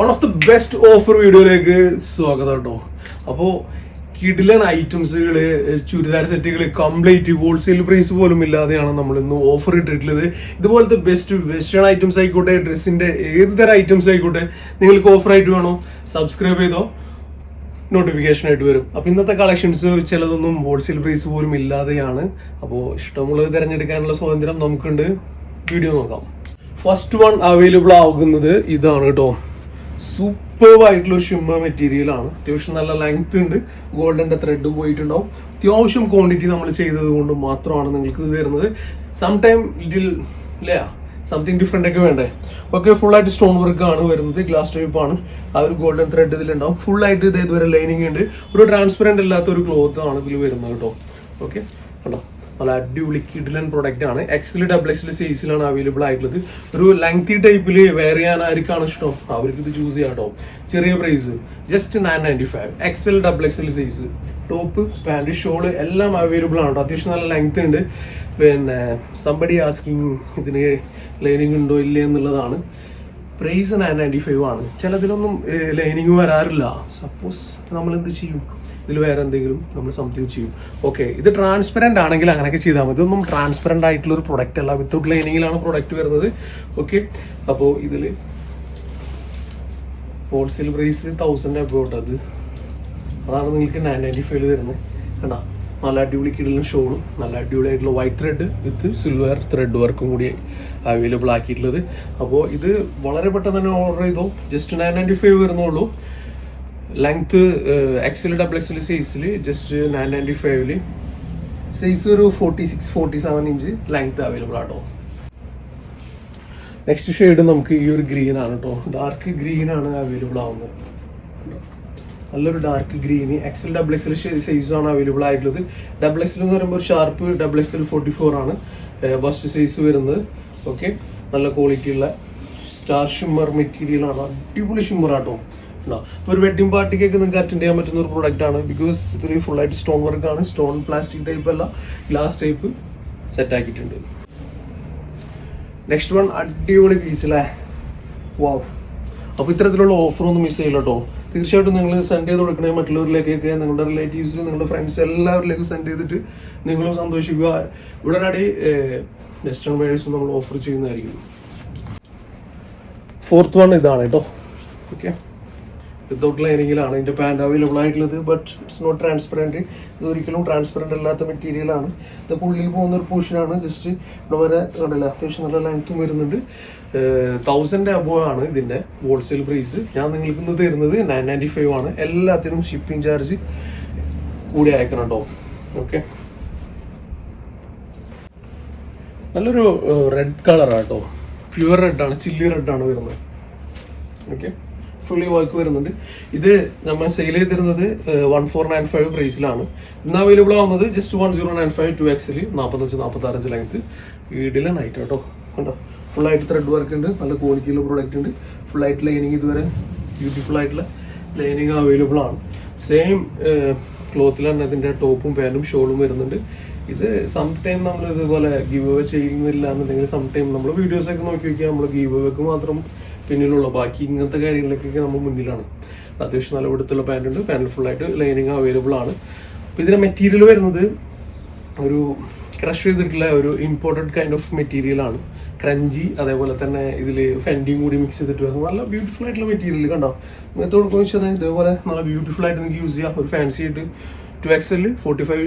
One of the best offer വീഡിയോയിലേക്ക് സ്വാഗതം കേട്ടോ അപ്പോൾ കിഡിലൻ ഐറ്റംസുകൾ ചുരിദാർ സെറ്റുകൾ കംപ്ലീറ്റ് ഹോൾസെയിൽ പ്രൈസ് പോലും ഇല്ലാതെയാണ് നമ്മൾ ഇന്ന് ഓഫർ ഇട്ടിട്ടുള്ളത്. ഇതുപോലത്തെ ബെസ്റ്റ് വെസ്റ്റേൺ ഐറ്റംസ് ആയിക്കോട്ടെ ഡ്രസ്സിന്റെ ഏത് തരം ഐറ്റംസ് ആയിക്കോട്ടെ നിങ്ങൾക്ക് ഓഫർ ആയിട്ട് വേണോ. സബ്സ്ക്രൈബ് ചെയ്തോ നോട്ടിഫിക്കേഷൻ ആയിട്ട് വരും. അപ്പോൾ ഇന്നത്തെ കളക്ഷൻസ് ചിലതൊന്നും ഹോൾസെയിൽ പ്രൈസ് പോലും ഇല്ലാതെയാണ്. അപ്പോൾ ഇഷ്ടമുള്ളത് തിരഞ്ഞെടുക്കാനുള്ള സ്വാതന്ത്ര്യം നമുക്കുണ്ട്. വീഡിയോ നോക്കാം. ഫസ്റ്റ് വൺ അവൈലബിൾ ആകുന്നത് ഇതാണ് കേട്ടോ സൂപ്പർ ആയിട്ടുള്ള ഷിമ്മർ മെറ്റീരിയൽ ആണ്. അത്യാവശ്യം നല്ല ലെങ്ത് ഉണ്ട്. ഗോൾഡന്റെ ത്രെഡ് പോയിട്ടുണ്ടാവും. അത്യാവശ്യം ക്വാണ്ടിറ്റി നമ്മൾ ചെയ്തത് കൊണ്ട് മാത്രമാണ് നിങ്ങൾക്ക് ഇത് തരുന്നത്. സം ടൈം ലിറ്റിൽ ഇല്ല സംതിങ് ഡിഫറെന്റ് ഒക്കെ വേണ്ടേ? ഓക്കെ ഫുൾ ആയിട്ട് സ്റ്റോൺ വർക്ക് ആണ് വരുന്നത്. ഗ്ലാസ് ടൈപ്പ് ആണ്. ആ ഒരു ഗോൾഡൻ ത്രെഡ് ഇതിലുണ്ടാവും. ഫുൾ ആയിട്ട് ഇത് ഇതുവരെ ലൈനിങ് ഉണ്ട്. ഒരു ട്രാൻസ്പെറന്റ് അല്ലാത്ത ഒരു ക്ലോത്ത് ആണ് ഇതിൽ വരുന്നത് കേട്ടോ. ഓക്കെ കണ്ടോ? നല്ല അടിപൊളി കിഡിലൻ പ്രൊഡക്റ്റ് ആണ്. എക്സിൽ ഡബിൾ എക്സിൽ സൈസിലാണ് അവൈലബിൾ ആയിട്ടുള്ളത്. ഒരു ലെങ്തി ടൈപ്പിൽ വെയർ ചെയ്യാൻ ആർക്കാണ് ഇഷ്ടം? അവർക്ക് ഇത് ചൂസ് ചെയ്യാം കേട്ടോ ചെറിയ price just nine ninety five XL double XL size top pant shawl എല്ലാം അവൈലബിൾ ആണ് കേട്ടോ അത്യാവശ്യം നല്ല ലെങ്ത് ഉണ്ട്. പിന്നെ സമ്പടി ആസ്കിങ് ഇതിന് ലൈനിങ് ഉണ്ടോ ഇല്ലേ എന്നുള്ളതാണ്. പ്രൈസ് നയൻ നയന്റി ഫൈവ് ആണ്. ചിലതിലൊന്നും ലൈനിങ് വരാറില്ല. സപ്പോസ് നമ്മൾ എന്ത് ചെയ്യും? ഇതിൽ വേറെ എന്തെങ്കിലും നമ്മൾ സംതിങ് ചെയ്യും. ഓക്കെ ഇത് ട്രാൻസ്പെറന്റ് ആണെങ്കിൽ അങ്ങനെയൊക്കെ ചെയ്താൽ മതി. ഇതൊന്നും ട്രാൻസ്പെറന്റ് ആയിട്ടുള്ള ഒരു പ്രൊഡക്റ്റ് അല്ല. വിത്തൗട്ട് ലൈനിങ്ങിലാണ് പ്രൊഡക്റ്റ് വരുന്നത്. ഓക്കെ അപ്പോൾ ഇതിൽ ഹോൾസെയിൽ പ്രൈസ് തൗസൻഡ് അബൗട്ട് അത്. അതാണ് നിങ്ങൾക്ക് നയൻ നയന്റി ഫൈവ് തരുന്നത്. കണ്ടാ? നല്ല അടിപൊളി കിടലും ഷോളും നല്ല അടിപൊളിയായിട്ടുള്ള white thread with silver thread വർക്കും കൂടി അവൈലബിൾ ആക്കിയിട്ടുള്ളത്. അപ്പോൾ ഇത് വളരെ പെട്ടെന്ന് തന്നെ ഓർഡർ ചെയ്തോ. ജസ്റ്റ് നയൻ നയന്റി ഫൈവ് വരുന്നുള്ളൂ. ലെങ്ത് എക്സൽ ഡബിൾ എക്സൽ സൈസിൽ ജസ്റ്റ് നയൻ നയന്റി ഫൈവിൽ സൈസ് ഒരു forty six forty seven inch length available ആട്ടോ. നെക്സ്റ്റ് ഷെയ്ഡ് നമുക്ക് ഈ ഒരു ഗ്രീൻ ആണ് കേട്ടോ ഡാർക്ക് ഗ്രീൻ ആണ് അവൈലബിൾ ആവുന്നത്. നല്ലൊരു dark green XL double XL size ആണ് അവൈലബിൾ ആയിട്ടുള്ളത്. ഡബിൾ എക്സൽ എന്ന് പറയുമ്പോൾ ഒരു sharp double XL forty four ആണ് ബസ്റ്റ് സൈസ് വരുന്നത്. ഓക്കെ നല്ല ക്വാളിറ്റി ഉള്ള സ്റ്റാർ ഷിമ്മർ മെറ്റീരിയൽ ആണ്. അടിപൊളി ഷിമ്മർ ആട്ടോ. ഒരു വെഡിങ് പാർട്ടിക്കൊക്കെ നിങ്ങൾക്ക് അറ്റൻഡ് ചെയ്യാൻ പറ്റുന്ന ഒരു പ്രോഡക്റ്റ് ആണ്. ബിക്കോസ് ഇതിൽ ഫുൾ ആയിട്ട് സ്റ്റോൺ വർക്ക് ആണ്. സ്റ്റോൺ പ്ലാസ്റ്റിക് ടൈപ്പ് അല്ല. ഗ്ലാസ് ടൈപ്പ് സെറ്റ് ആക്കിയിട്ടുണ്ട്. നെക്സ്റ്റ് വൺ അടിപൊളി പീസ് അല്ലേ വാവ് അപ്പോൾ ഇത്തരത്തിലുള്ള ഓഫർ ഒന്നും മിസ് ചെയ്യില്ല കേട്ടോ തീർച്ചയായിട്ടും നിങ്ങൾ സെൻഡ് ചെയ്ത് കൊടുക്കണേ മറ്റുള്ളവരിലേക്കൊക്കെ നിങ്ങളുടെ റിലേറ്റീവ്സ് നിങ്ങളുടെ ഫ്രണ്ട്സ് എല്ലാവരിലേക്കും സെൻഡ് ചെയ്തിട്ട് നിങ്ങളും സന്തോഷിക്കുക. ഉടനടി വെസ്റ്റേൺ വേഴ്സും നമ്മൾ ഓഫർ ചെയ്യുന്നതായിരിക്കും. ഫോർത്ത് വൺ ഇതാണ് കേട്ടോ ഓക്കെ വിത്തൗട്ട് ലൈനിങ്ങിലാണ്. ഇതിന്റെ പാന്റ് അവൈലബിൾ ആയിട്ടുള്ളത്. ബട്ട് ഇറ്റ്സ് നോട്ട് ട്രാൻസ്പെറന്റ് ഇത് ഒരിക്കലും ട്രാൻസ്പെറന്റ് അല്ലാത്ത മെറ്റീരിയലാണ് ഇതൊക്കെ ഉള്ളിൽ പോകുന്ന ഒരു പോർഷനാണ് ജസ്റ്റ് ഇവിടെ വരെ കണ്ടില്ല? അത്യാവശ്യം നല്ല ലെങ്ത്തും വരുന്നുണ്ട്. തൗസൻഡ് അബോ ആണ് ഇതിന്റെ ഹോൾസെയിൽ പ്രൈസ് ഞാൻ നിങ്ങൾക്ക് ഇന്ന് തരുന്നത് നയൻ നയന്റി ഫൈവ് ആണ്. എല്ലാത്തിനും ഷിപ്പിംഗ് ചാർജ് കൂടി അയക്കണം കേട്ടോ ഓക്കെ നല്ലൊരു റെഡ് കളറാണ് കേട്ടോ പ്യുവർ ആണ് ചില്ലി റെഡ് ആണ് വരുന്നത്. ഓക്കെ ഫുള്ളി വർക്ക് വരുന്നുണ്ട്. ഇത് നമ്മൾ സെയിൽ ചെയ്തിരുന്നത് വൺ ഫോർ നയൻ ഫൈവ് പ്രൈസിലാണ് ഇന്ന് അവൈലബിൾ ആവുന്നത് just one zero nine five two XL നാൽപ്പത്തഞ്ച് നാൽപ്പത്താറഞ്ച് ലെങ്ത് വീഡിലെ നൈറ്റ് കേട്ടോ കണ്ടോ? ഫുൾ ആയിട്ട് ത്രെഡ് വർക്ക് ഉണ്ട്. നല്ല ക്വാളിറ്റിയുള്ള പ്രോഡക്റ്റ് ഉണ്ട്. ഫുൾ ആയിട്ട് ലൈനിങ് ഇതുവരെ ബ്യൂട്ടിഫുൾ ആയിട്ടുള്ള ലൈനിങ് അവൈലബിൾ ആണ്. സെയിം ക്ലോത്തിൽ തന്നെ ഇതിന്റെ ടോപ്പും പാന്റും ഷോളും വരുന്നുണ്ട്. ഇത് സം ടൈം നമ്മൾ ഇതുപോലെ ഗീവ് അവേ ചെയ്യുന്നില്ല എന്നുണ്ടെങ്കിൽ സം ടൈം നമ്മൾ വീഡിയോസൊക്കെ നോക്കി നോക്കിയാൽ നമ്മൾ ഗീവ് അവേക്ക് മാത്രം പിന്നിലുള്ള ബാക്കി ഇങ്ങനത്തെ കാര്യങ്ങളിലേക്കൊക്കെ നമ്മൾ മുന്നിലാണ്. അത്യാവശ്യം നല്ല വിടത്തുള്ള പാന്റ് ഉണ്ട്. പാന്റ് ഫുള്ളായിട്ട് ലൈനിങ് അവൈലബിൾ ആണ്. അപ്പോൾ ഇതിന്റെ മെറ്റീരിയൽ വരുന്നത് ഒരു ക്രഷ് ചെയ്തിട്ടുള്ള ഒരു ഇമ്പോർട്ടന്റ് കൈൻഡ് ഓഫ് മെറ്റീരിയൽ ആണ്. ക്രഞ്ചി അതേപോലെ തന്നെ ഇതിൽ ഫെൻഡിയും കൂടി മിക്സ് ചെയ്തിട്ട് വരുന്നത് നല്ല ബ്യൂട്ടിഫുൾ ആയിട്ടുള്ള മെറ്റീരിയൽ കണ്ടോ? ഇങ്ങനത്തെ കൊടുക്കുക വെച്ചാൽ ഇതേപോലെ നല്ല ബ്യൂട്ടിഫുൾ ആയിട്ട് നിങ്ങൾക്ക് യൂസ് ചെയ്യാം. ഒരു ഫാൻസി ആയിട്ട് two XL forty five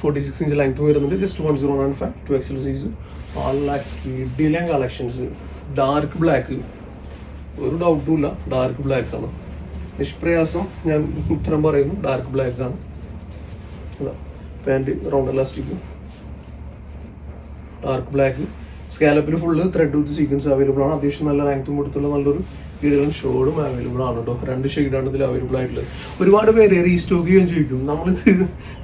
forty six inch length വരുന്നുണ്ട് just one zero nine five two XL size നല്ല കിഡിലെ കളക്ഷൻസ് ഡാർക്ക് ബ്ലാക്ക് ഒരു ഡൗട്ടും ഇല്ല. ഡാർക്ക് ബ്ലാക്ക് ആണ്. നിഷ്പ്രയാസം ഞാൻ ഉത്തരം പറയുന്നു. ഡാർക്ക് ബ്ലാക്ക് ആണ്. പാന്റ് റൗണ്ട് ഇലാസ്റ്റിക്കും dark black സ്കാലപ്പിൽ full thread with sequins available ആണ്. അത്യാവശ്യം നല്ല റാങ്കും കൊടുത്തുള്ള നല്ലൊരു കിടലൻ ഷോഡും അവൈലബിൾ ആണ് കേട്ടോ രണ്ട് ഷെയ്ഡാണ് ഇതിൽ അവൈലബിൾ ആയിട്ടുള്ളത്. ഒരുപാട് പേര് റീസ്റ്റോക്ക് ചെയ്യാൻ ചോദിക്കും. നമ്മളിത്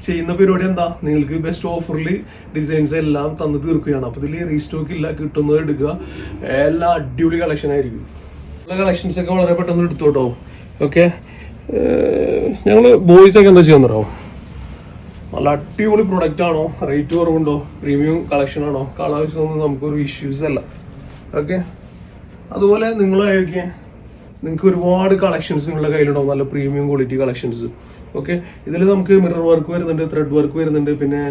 ചെയ്യുന്ന പരിപാടി എന്താ? നിങ്ങൾക്ക് ബെസ്റ്റ് ഓഫറിൽ ഡിസൈൻസ് എല്ലാം തന്നു തീർക്കുകയാണ്. അപ്പോൾ ഇതിൽ റീസ്റ്റോക്ക് ഇല്ല കിട്ടുന്നത് എടുക്കുക. എല്ലാ അടിപൊളി കളക്ഷൻ ആയിരിക്കും. കളക്ഷൻസ് ഒക്കെ വളരെ പെട്ടെന്ന് എടുത്തു കേട്ടോ ഓക്കെ ഞങ്ങൾ ബോയ്സ് ഒക്കെ എന്താ ചെയ്യുന്നോ നല്ല അടിപൊളി പ്രൊഡക്റ്റ് ആണോ? റേറ്റ് കുറവുണ്ടോ? പ്രീമിയം കളക്ഷൻ ആണോ? കളേഴ്സ് ഒന്നും നമുക്കൊരു ഇഷ്യൂസ് അല്ല. ഓക്കെ അതുപോലെ നിങ്ങൾ അയക്കുക നിങ്ങൾക്ക് ഒരുപാട് കളക്ഷൻസ് നിങ്ങളുടെ കയ്യിലുണ്ടാവും. നല്ല പ്രീമിയം ക്വാളിറ്റി കളക്ഷൻസ് ഓക്കെ ഇതിൽ നമുക്ക് മിറർ വർക്ക് വരുന്നുണ്ട് ത്രെഡ് വർക്ക് വരുന്നുണ്ട് പിന്നെ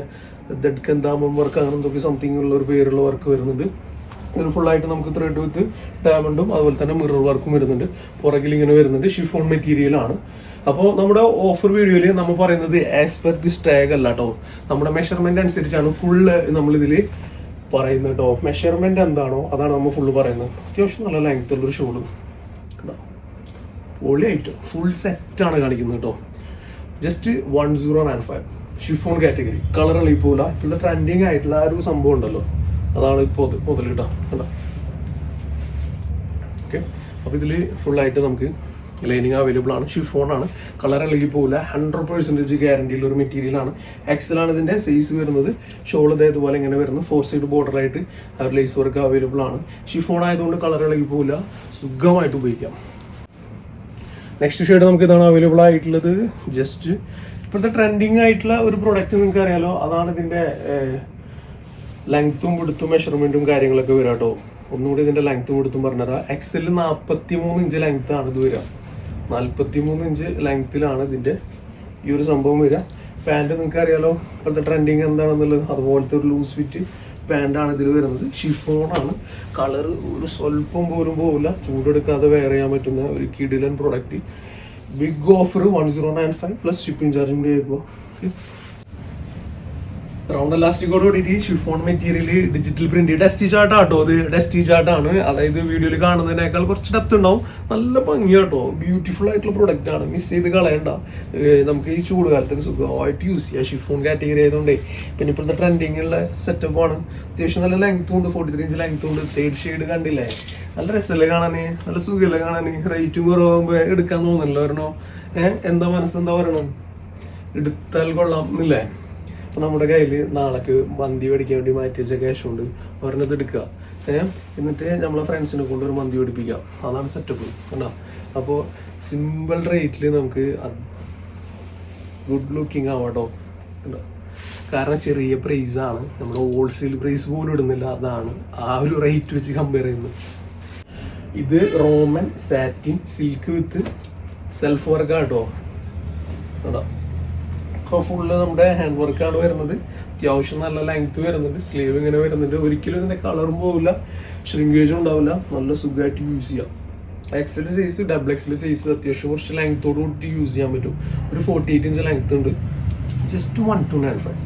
ദഡ് കെന്താമം വർക്ക് അങ്ങനെ എന്തൊക്കെ സംതിങ് ഉള്ള ഒരു പേരുള്ള വർക്ക് വരുന്നുണ്ട്. ഇതിൽ ഫുള്ളായിട്ട് നമുക്ക് ത്രെഡ് വിത്ത് ഡയമണ്ടും അതുപോലെ തന്നെ മിറർ വർക്കും വരുന്നുണ്ട്. പുറകിൽ ഇങ്ങനെ വരുന്നുണ്ട് ഷിഫോൺ മെറ്റീരിയൽ ആണ്. അപ്പോൾ നമ്മുടെ ഓഫർ വീഡിയോയിൽ നമ്മൾ പറയുന്നത് ആസ് പെർ ദിസ് ടാഗ് അല്ല കേട്ടോ നമ്മുടെ മെഷർമെന്റ് അനുസരിച്ചാണ് ഫുള്ള് നമ്മളിതിൽ പറയുന്നത് കേട്ടോ മെഷർമെന്റ് എന്താണോ അതാണ് നമ്മൾ ഫുള്ള് പറയുന്നത്. അത്യാവശ്യം നല്ല ലെങ്ത് ഉള്ളൊരു ഷോൾ കേട്ടോ പൊളി ഐറ്റം ഫുൾ സെറ്റ് ആണ് കാണിക്കുന്നത് കേട്ടോ just one zero nine five chiffon category colour എളിപ്പോല ഇപ്പോഴത്തെ ട്രെൻഡിങ് ആയിട്ടുള്ള ആ ഒരു സംഭവം ഉണ്ടല്ലോ. അതാണ് ഇപ്പോൾ മുതൽ കേട്ടോ കേട്ടോ ഓക്കെ. അപ്പോൾ ഇതിൽ ഫുള്ളായിട്ട് നമുക്ക് ലൈനിങ് അവൈലബിൾ ആണ്. ഷിഫോൺ ആണ്. കളർ ഇളകി പോകില്ല ഹൺഡ്രഡ് പെർസെന്റേജ് ഗ്യാരണ്ടിയുള്ള ഒരു മെറ്റീരിയൽ ആണ്. എക്സലാണ് ഇതിന്റെ സൈസ് വരുന്നത്. ഷോൾ ഇതേതുപോലെ ഇങ്ങനെ വരുന്നത് ഫോർ സൈഡ് ഒരു ലേസ് വർക്ക് അവൈലബിൾ ആണ്. ഷിഫോൺ ആയതുകൊണ്ട് കളർ ഇളകി പോകില്ല സുഖമായിട്ട് ഉപയോഗിക്കാം. നെക്സ്റ്റ് ഷെയ്ഡ് നമുക്ക് ഇതാണ് അവൈലബിൾ ആയിട്ടുള്ളത്. ജസ്റ്റ് ഇപ്പോഴത്തെ ട്രെൻഡിങ് ആയിട്ടുള്ള ഒരു പ്രൊഡക്റ്റ് നിങ്ങൾക്ക് അറിയാലോ അതാണ് ഇതിന്റെ ലെങ്ത്തും കൊടുത്തും മെഷർമെന്റും കാര്യങ്ങളൊക്കെ വരാം കേട്ടോ. ഒന്നുകൂടി ഇതിന്റെ ലെങ്ത്തും കൊടുത്തും പറഞ്ഞുതരാം. എക്സൽ നാൽപ്പത്തി മൂന്ന് ഇഞ്ച് ആണ് ഇത് വരിക. നാൽപ്പത്തി മൂന്ന് ഇഞ്ച് ലെങ്ത്തിലാണ് ഇതിന്റെ ഈ ഒരു സംഭവം വരിക. പാന്റ് നിങ്ങൾക്ക് അറിയാലോ ഇപ്പോഴത്തെ ട്രെൻഡിങ് എന്താണെന്നുള്ളത്? അതുപോലത്തെ ഒരു ലൂസ് ഫിറ്റ് പാന്റാണ് ഇതിൽ വരുന്നത്. ഷിഫോൺ ആണ്. കളർ ഒരു സ്വല്പം പോലും പോകില്ല ചൂടെടുക്കാതെ വെയർ ചെയ്യാൻ പറ്റുന്ന ഒരു കിഡിലൻ product big offer one zero nine five plus shipping ചാർജും കൂടി ആയിപ്പോൾ റൗണ്ട് എലാസ്റ്റിക്കോട് കൂടിയിട്ട് ഷിഫോൺ മെറ്റീരിയൽ ഡിജിറ്റൽ പ്രിന്റ് ഡെസ്റ്റി ചാർട്ട് ആട്ടോ. അത് ഡെസ്റ്റി ചാർട്ട് ആണ്. അതായത് വീഡിയോയിൽ കാണുന്നതിനേക്കാൾ കുറച്ച് ഡെപ്ത് ഉണ്ടാവും. നല്ല ഭംഗി ആട്ടോ ബ്യൂട്ടിഫുൾ ആയിട്ടുള്ള പ്രോഡക്റ്റ് ആണ്. മിസ് ചെയ്ത് കളയണ്ട. നമുക്ക് ഈ ചൂട് കാലത്തൊക്കെ സുഖമായിട്ട് യൂസ് ചെയ്യാം. ഷിഫോൺ കാറ്റഗറി ആയതുകൊണ്ടേ. പിന്നെ ഇപ്പോഴത്തെ ട്രെൻഡിങ് ഉള്ള സെറ്റപ്പ് ആണ്. അത്യാവശ്യം നല്ല ലെങ്ത് ഉണ്ട്. ഫോർട്ടി ത്രീ ഇഞ്ച് ലെങ്ത് ഉണ്ട്. തേർഡ് ഷെയ്ഡ് കണ്ടില്ലേ? നല്ല രസമല്ലേ കാണാൻ നല്ല സുഖമല്ലേ കാണാൻ റേറ്റും കുറവാകുമ്പോൾ എടുക്കാൻ തോന്നുന്നില്ല ഒരെണ്ണം ഏഹ് എന്താ മനസ്സെന്താ പറയണം എടുത്താൽ കൊള്ളാം എന്നില്ലേ അപ്പൊ നമ്മുടെ കയ്യിൽ നാളേക്ക് മന്തി മേടിക്കാൻ വേണ്ടി മാറ്റി വെച്ച ക്യാഷ് ഉണ്ട് ഒരെണ്ണത് എടുക്കുക. ഏഹ് എന്നിട്ട് നമ്മളെ ഫ്രണ്ട്സിനെ കൊണ്ട് ഒരു മന്തി മേടിപ്പിക്കാം അതാണ് സെറ്റപ്പ് കണ്ടോ? അപ്പോൾ സിമ്പിൾ റേറ്റിൽ നമുക്ക് ഗുഡ് ലുക്കിംഗ് ആവാട്ടോ കണ്ടോ? കാരണം ചെറിയ പ്രൈസ് ആണ്. നമ്മൾ ഹോൾസെയിൽ പ്രൈസ് പോലും ഇടുന്നില്ല. അതാണ് ആ ഒരു റേറ്റ് വെച്ച് കമ്പയർ ചെയ്യുന്നത്. ഇത് Roman satin silk with self work ആട്ടോ. കേട്ടോ ഒക്കെ ഫുള്ള് നമ്മുടെ ഹാൻഡ് വർക്കാണ് വരുന്നത്. അത്യാവശ്യം നല്ല ലെങ്ത് വരുന്നുണ്ട്. സ്ലീവ് ഇങ്ങനെ വരുന്നുണ്ട്. ഒരിക്കലും ഇതിന്റെ കളറും പോവില്ല. ഷ്രിങ്കേജും ഉണ്ടാവില്ല. നല്ല സുഖമായിട്ട് യൂസ് ചെയ്യാം. XL size double XL size അത്യാവശ്യം കുറച്ച് ലെങ്ത്തോട് കൂട്ടി യൂസ് ചെയ്യാൻ പറ്റും. ഒരു ഫോർട്ടി എയ്റ്റ് ഇഞ്ച് ലെങ്ത് ഉണ്ട്. Just one two nine five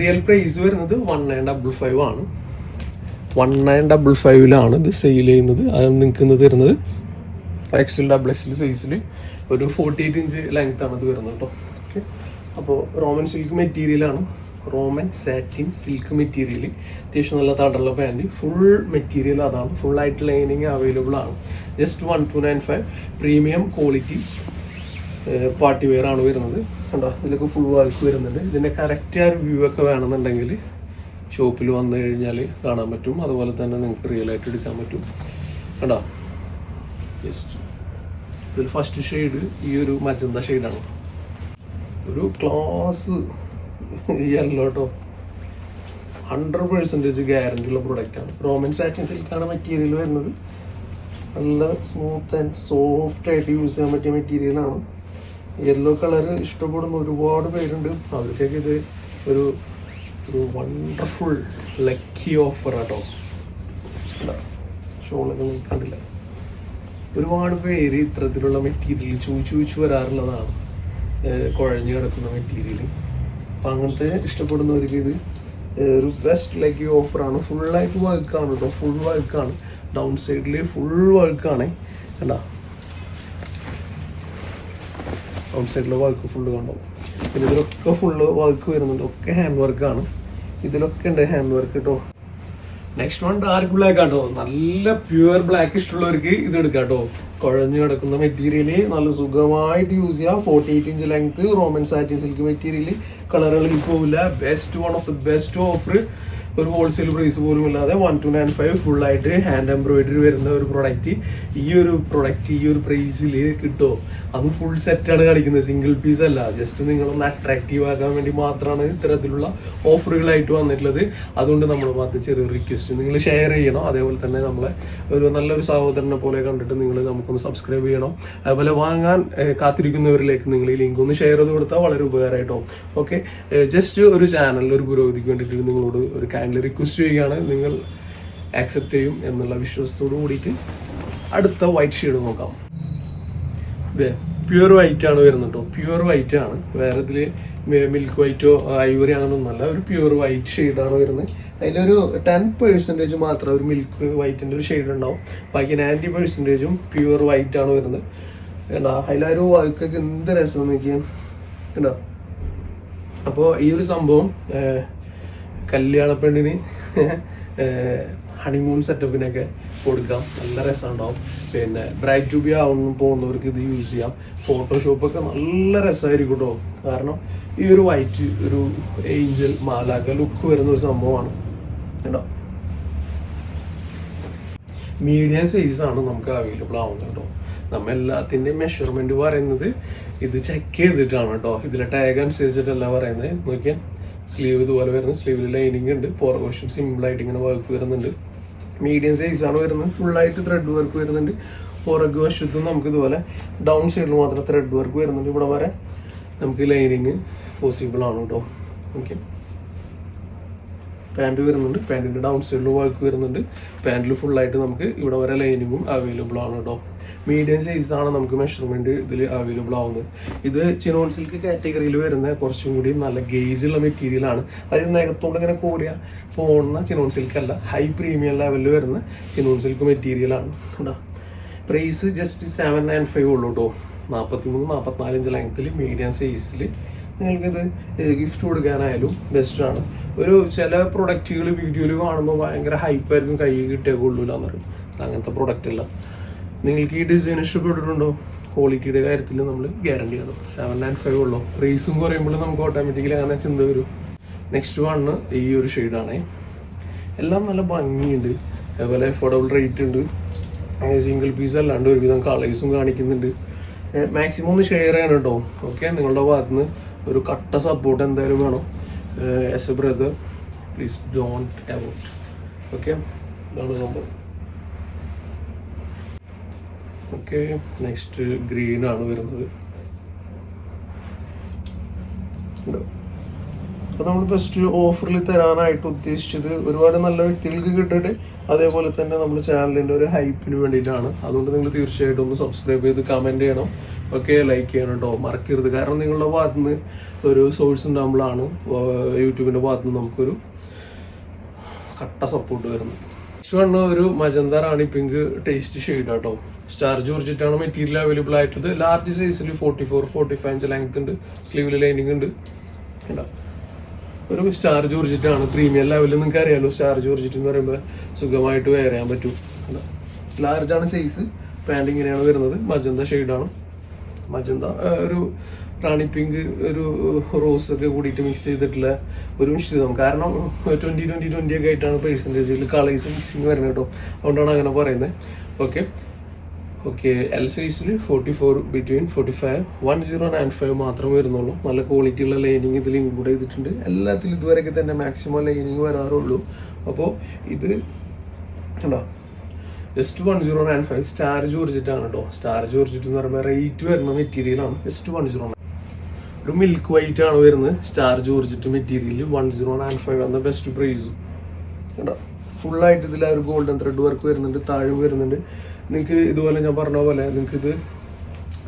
real price വരുന്നത് വൺ നയൻ ഡബിൾ ഫൈവ് ആണ്. വൺ നയൻ ഡബിൾ ഫൈവിലാണ് ഇത് സെയിൽ ചെയ്യുന്നത്. അത് നിങ്ങൾക്ക് തരുന്നത്. എക്സൽ ഡബിൾ എക്സൽ സൈസിൽ ഒരു ഫോർട്ടി എയ്റ്റ് ഇഞ്ച് ലെങ്ത് ആണ് ഇത് വരുന്നത് കേട്ടോ അപ്പോൾ റോമൻ സിൽക്ക് മെറ്റീരിയലാണ്. Roman satin silk material. അത്യാവശ്യം നല്ല തടലുള്ള പാന്റ്. ഫുൾ മെറ്റീരിയൽ അതാണ്. ഫുൾ ആയിട്ട് ലൈനിങ് അവൈലബിൾ ആണ്. Just one two nine five. Premium quality party wear ആണ് വരുന്നത്. കണ്ടോ? ഇതിലൊക്കെ ഫുൾ വർക്ക് വരുന്നുണ്ട്. ഇതിന്റെ കറക്റ്റ് ആ വ്യൂ ഒക്കെ വേണമെന്നുണ്ടെങ്കിൽ ഷോപ്പിൽ വന്നു കഴിഞ്ഞാൽ കാണാൻ പറ്റും. അതുപോലെ തന്നെ നിങ്ങൾക്ക് റിയൽ ആയിട്ട് എടുക്കാൻ പറ്റും. കണ്ടോ? ജസ്റ്റ് ഇതിൽ ഫസ്റ്റ് ഷെയ്ഡ് ഈ ഒരു മജന്ത ഷെയ്ഡാണ് ഒരു ക്ലാസ് യെല്ലോ കേട്ടോ ഹൺഡ്രഡ് പെർസെന്റേജ് ഗ്യാരണ്ടി ഉള്ള പ്രൊഡക്റ്റാണ് റോമൻ സാറ്റിൻ സിൽക്കാണ് മെറ്റീരിയൽ വരുന്നത്. നല്ല സ്മൂത്ത് ആൻഡ് സോഫ്റ്റ് ആയിട്ട് യൂസ് ചെയ്യാൻ പറ്റിയ മെറ്റീരിയലാണ് യെല്ലോ കളർ ഇഷ്ടപ്പെടുന്ന ഒരുപാട് പേരുണ്ട്. അവർക്കൊക്കെ ഇത് ഒരു ഒരു വണ്ടർഫുൾ ലക്കി ഓഫർ ആട്ടോ. ഷോളൊക്കെ കണ്ടില്ല? ഒരുപാട് പേര് ഇത്തരത്തിലുള്ള മെറ്റീരിയൽ ചൂച്ചു ചൂച്ചു വരാറുള്ളതാണ്. കുഴഞ്ഞു കിടക്കുന്ന മെറ്റീരിയൽ അപ്പം അങ്ങനത്തെ ഇഷ്ടപ്പെടുന്നവർക്ക് ഇത്. ഒരു ബെസ്റ്റ് ലൈക്ക് ഓഫറാണ് ഫുള്ളായിട്ട് വർക്കാണ് കേട്ടോ ഫുൾ വർക്കാണ് ഡൗൺ സൈഡിൽ ഫുൾ വർക്കാണ് കണ്ടാ? ഡൗൺ സൈഡിലെ വർക്ക് ഫുള്ള് കണ്ടോ? പിന്നെ ഇതിലൊക്കെ ഫുള്ള് വർക്ക് വരുന്നുണ്ട്. ഒക്കെ ഹാൻഡ് വർക്കാണ് ഇതിലൊക്കെ ഉണ്ട് ഹാൻഡ് വർക്ക് കേട്ടോ നെക്സ്റ്റ് വൺ ഡാർക്ക് ബ്ലാക്ക് ആട്ടോ നല്ല പ്യുവർ ബ്ലാക്ക് ഇഷ്ടമുള്ളവർക്ക് ഇത് എടുക്കാം കേട്ടോ കുഴഞ്ഞു കിടക്കുന്ന മെറ്റീരിയൽ നല്ല സുഖമായിട്ട് യൂസ് ചെയ്യാം. Forty eight inch length Roman satin silk material കളറുകളിൽ പോവില്ല best one of the best offer ഒരു ഹോൾസെയിൽ പ്രൈസ് പോലും ഇല്ലാതെ one two nine five full ആയിട്ട് ഹാൻഡ് എംബ്രോയിഡറി വരുന്ന ഒരു പ്രൊഡക്റ്റ് ഈ ഒരു പ്രൊഡക്റ്റ് ഈ ഒരു പ്രൈസിൽ കിട്ടുമോ അത് ഫുൾ സെറ്റാണ് കളിക്കുന്നത്. സിംഗിൾ പീസ് അല്ല. ജസ്റ്റ് നിങ്ങളൊന്ന് അട്രാക്റ്റീവ് ആക്കാൻ വേണ്ടി മാത്രമാണ് ഇത്തരത്തിലുള്ള ഓഫറുകളായിട്ട് വന്നിട്ടുള്ളത്. അതുകൊണ്ട് നമ്മൾ ഭാഗത്ത് ചെറിയൊരു റിക്വസ്റ്റ് നിങ്ങൾ ഷെയർ ചെയ്യണം. അതേപോലെ തന്നെ നമ്മളെ ഒരു നല്ലൊരു സഹോദരനെ പോലെ കണ്ടിട്ട് നിങ്ങൾ നമുക്കൊന്ന് സബ്സ്ക്രൈബ് ചെയ്യണം. അതുപോലെ വാങ്ങാൻ കാത്തിരിക്കുന്നവരിലേക്ക് നിങ്ങൾ ഈ ലിങ്ക് ഒന്ന് ഷെയർ ചെയ്ത് കൊടുത്താൽ വളരെ ഉപകാരമായിട്ടോ. ഓക്കെ ജസ്റ്റ് ഒരു ചാനലിൽ ഒരു പുരോഗതിക്ക് വേണ്ടിയിട്ട് നിങ്ങളോട് ഒരു കാൻഡിൽ റിക്വസ്റ്റ് ചെയ്യുകയാണ്. നിങ്ങൾ ആക്സെപ്റ്റ് ചെയ്യും എന്നുള്ള വിശ്വാസത്തോടു കൂടിയിട്ട് അടുത്ത വൈറ്റ് ഷെയ്ഡ് നോക്കാം. പ്യുവർ വൈറ്റ് ആണ് വരുന്നത് കേട്ടോ പ്യുവർ വൈറ്റ് ആണ്. വേറെ ഇതിൽ മിൽക്ക് വൈറ്റോ ഐവറി അങ്ങനെയൊന്നുമല്ല ഒരു പ്യുവർ വൈറ്റ് ഷെയ്ഡാണ് വരുന്നത്. അതിലൊരു ടെൻ പെർസെന്റേജ് മാത്രം ഒരു മിൽക്ക് വൈറ്റിന്റെ ഒരു ഷെയ്ഡ് ഉണ്ടാവും. ബാക്കി നയന്റി പെർസെന്റേജും പ്യുവർ വൈറ്റ് ആണ് വരുന്നത്. കണ്ടോ? അതിലൊരു വാക്കൊക്കെ എന്ത് രസം നോക്കിയാൽ കണ്ടോ? അപ്പോൾ ഈ ഒരു സംഭവം കല്യാണപ്പെണ്ണിന് കല്യാണ പെണ്ണിന് ഹണിമൂൺ സെറ്റപ്പിനൊക്കെ കൊടുക്കാം. നല്ല രസമുണ്ടാവും. പിന്നെ ബ്രൈറ്റ് ട്യൂബി ആവുന്നു പോകുന്നവർക്ക് ഇത് യൂസ് ചെയ്യാം. ഫോട്ടോഷോപ്പൊക്കെ നല്ല രസമായിരിക്കും കേട്ടോ കാരണം ഈ ഒരു വൈറ്റ് ഒരു ഏഞ്ചൽ മാലാക്ക ലുക്ക് വരുന്ന ഒരു സംഭവമാണ്. കേട്ടോ മീഡിയം സൈസാണ് നമുക്ക് അവൈലബിൾ ആവുന്നത് കേട്ടോ നമ്മ എല്ലാത്തിന്റെയും മെഷർമെന്റ് പറയുന്നത് ഇത് ചെക്ക് ചെയ്തിട്ടാണ് കേട്ടോ ഇതിലെ ടാഗ് അനുസരിച്ചിട്ടല്ല പറയുന്നത്. നോക്കിയാൽ സ്ലീവ് ഇതുപോലെ വരുന്നത് സ്ലീവിൽ ലൈനിങ് ഉണ്ട്. പോർ സിമ്പിൾ ആയിട്ട് ഇങ്ങനെ വർക്ക് വരുന്നുണ്ട്. മീഡിയം സൈസ് ആണ് വരുന്നത്. ഫുൾ ആയിട്ട് ത്രെഡ് വർക്ക് വരുന്നുണ്ട്. പുറകു വശത്തും നമുക്ക് ഇതുപോലെ ഡൗൺ സൈഡിൽ മാത്രം ത്രെഡ് വർക്ക് വരുന്നുണ്ട്. ഇവിടെ വരെ നമുക്ക് ലൈനിങ് പോസിബിൾ ആണ് കേട്ടോ ഓക്കെ പാന്റ് വരുന്നുണ്ട്. പാന്റിന്റെ ഡൗൺ സൈഡിൽ വർക്ക് വരുന്നുണ്ട്. പാന്റിൽ ഫുള്ളായിട്ട് നമുക്ക് ഇവിടെ വരെ ലൈനിങ്ങും അവൈലബിൾ ആണ് കേട്ടോ മീഡിയം സൈസാണ് നമുക്ക് മെഷർമെന്റ് ഇതിൽ അവൈലബിൾ ആവുന്നത്. ഇത് ചിനോൺ സിൽക്ക് കാറ്റഗറിയിൽ വരുന്ന കുറച്ചും കൂടി നല്ല ഗേജ് ഉള്ള മെറ്റീരിയൽ ആണ്. അത് നഗത്തോണ്ട് ഇങ്ങനെ കോരിയ പോകുന്ന ചിനോൺ സിൽക്ക് അല്ല ഹൈ പ്രീമിയം ലെവലിൽ വരുന്ന ചിനോൺ സിൽക്ക് മെറ്റീരിയലാണ് കേട്ടോ price just seven nine five ഉള്ളൂ കേട്ടോ നാൽപ്പത്തി മൂന്ന് നാൽപ്പത്തിനാല് ഇഞ്ച് ലെങ്ത്തിൽ മീഡിയം സൈസിൽ നിങ്ങൾക്കിത് ഗിഫ്റ്റ് കൊടുക്കാനായാലും ബെസ്റ്റാണ് ഒരു ചില പ്രൊഡക്റ്റുകൾ വീഡിയോയിൽ കാണുമ്പോൾ ഭയങ്കര ഹൈപ്പായിരിക്കും കൈ കിട്ടിയേ കൊള്ളൂല എന്ന് പറയും അങ്ങനത്തെ പ്രൊഡക്റ്റ് അല്ല. നിങ്ങൾക്ക് ഈ ഡിസൈൻ ഇഷ്ടപ്പെട്ടിട്ടുണ്ടോ? ക്വാളിറ്റിയുടെ കാര്യത്തിൽ നമ്മൾ ഗ്യാരണ്ടി ആണ് സെവൻ നയൻ ഫൈവ് ഉള്ളൂ. പ്രൈസും കുറയുമ്പോൾ നമുക്ക് ഓട്ടോമാറ്റിക്കലി അങ്ങനെ ചിന്ത വരും. നെക്സ്റ്റ് വണ്ണ് ഈ ഒരു ഷെയ്ഡാണേ എല്ലാം നല്ല ഭംഗിയുണ്ട്. അതുപോലെ അഫോർഡബിൾ റേറ്റ് ഉണ്ട്. സിംഗിൾ പീസ് അല്ലാണ്ട് ഒരുവിധം കളേഴ്സും കാണിക്കുന്നുണ്ട്. മാക്സിമം ഒന്ന് ഷെയർ ചെയ്യണം കേട്ടോ. ഓക്കെ നിങ്ങളുടെ ഭാഗത്ത് നിന്ന് ഒരു കട്ട സപ്പോർട്ട് എന്തായാലും വേണം. As a brother please don't avoid okay ഇതാണ് സംഭവം. ഓക്കെ നെക്സ്റ്റ് ഗ്രീൻ ആണ് വരുന്നത്? അപ്പോൾ നമ്മൾ ബെസ്റ്റ് ഓഫറിൽ തരാനായിട്ട് ഉദ്ദേശിച്ചത് ഒരുപാട് നല്ല വ്യക്തികൾക്ക് കിട്ടിയിട്ട് അതേപോലെ തന്നെ നമ്മുടെ ചാനലിന്റെ ഒരു ഹൈപ്പിന് വേണ്ടിയിട്ടാണ്. അതുകൊണ്ട് നിങ്ങൾ തീർച്ചയായിട്ടും ഒന്ന് സബ്സ്ക്രൈബ് ചെയ്ത് കമന്റ് ചെയ്യണം. ഒക്കെ ലൈക്ക് ചെയ്യണം കേട്ടോ മറക്കരുത്. കാരണം നിങ്ങളുടെ ഭാഗത്ത് നിന്ന് ഒരു സോഴ്സ് ഉണ്ടാകുമ്പോഴാണ് യൂട്യൂബിന്റെ ഭാഗത്ത് നിന്ന് നമുക്കൊരു കട്ട സപ്പോർട്ട് വരുന്നത്. നെക്സ്റ്റ് ഒരു magenta rani pink taste shade ആട്ടോ സ്റ്റാർ ജോർജിറ്റാണ് മെറ്റീരിയൽ അവൈലബിൾ ആയിട്ടുള്ളത്. ലാർജ് സൈസിൽ forty four forty five inch length ഉണ്ട് സ്ലീവിൽ ലൈനിങ് ഉണ്ട്. കണ്ടോ? ഒരു സ്റ്റാർ ജോർജിറ്റാണ്. പ്രീമിയം ലെവലിൽ നിങ്ങൾക്ക് അറിയാമല്ലോ സ്റ്റാർ ജോർജിറ്റ് എന്ന് പറയുമ്പോൾ സുഖമായിട്ട് വെയർ ചെയ്യാൻ പറ്റും. ലാർജ് ആണ് സൈസ് പാന്റ് ഇങ്ങനെയാണ് വരുന്നത്. മജന്ത ഷെയ്ഡാണ് മജന്ത ഒരു റാണി പിങ്ക് ഒരു റോസ് ഒക്കെ കൂടിയിട്ട് മിക്സ് ചെയ്തിട്ടുള്ള ഒരു മിശ്രിതം. കാരണം ട്വന്റി ട്വന്റി ട്വന്റി ഒക്കെ ആയിട്ടാണ് പേഴ്സന്റേജിൽ കളേഴ്സ് മിക്സിങ് വരുന്നത് കേട്ടോ. അതുകൊണ്ടാണ് അങ്ങനെ പറയുന്നത്. ഓക്കെ ഓക്കെ എൽ സൈസിൽ forty four between forty five one zero nine five മാത്രമേ വരുന്നുള്ളൂ. നല്ല ക്വാളിറ്റി ഉള്ള ലൈനിങ് ഇതിൽ ഇൻക്ലൂഡ് ചെയ്തിട്ടുണ്ട്. എല്ലാത്തിലും ഇതുവരെയൊക്കെ തന്നെ മാക്സിമം ലൈനിങ് വരാറുള്ളൂ. അപ്പോൾ ഇത് കണ്ടോ? Just one zero nine five star ചോദിച്ചിട്ടാണ് കേട്ടോ സ്റ്റാർ ചോദിച്ചിട്ട് എന്ന് പറയുമ്പോൾ റേറ്റ് വരുന്ന മെറ്റീരിയലാണ് ജസ്റ്റ് വൺ സീറോ ഒരു മിൽക്ക് വൈറ്റ് ആണ് വരുന്നത്. Star georgette material one zero nine five എന്ന ബെസ്റ്റ് പ്രൈസും കേട്ടോ ഫുള്ളായിട്ട് ഇതിൽ ആ ഒരു ഗോൾഡൻ ത്രെഡ് വർക്ക് വരുന്നുണ്ട് താഴെ വരുന്നുണ്ട്. നിങ്ങൾക്ക് ഇതുപോലെ ഞാൻ പറഞ്ഞ പോലെ നിങ്ങൾക്ക് ഇത്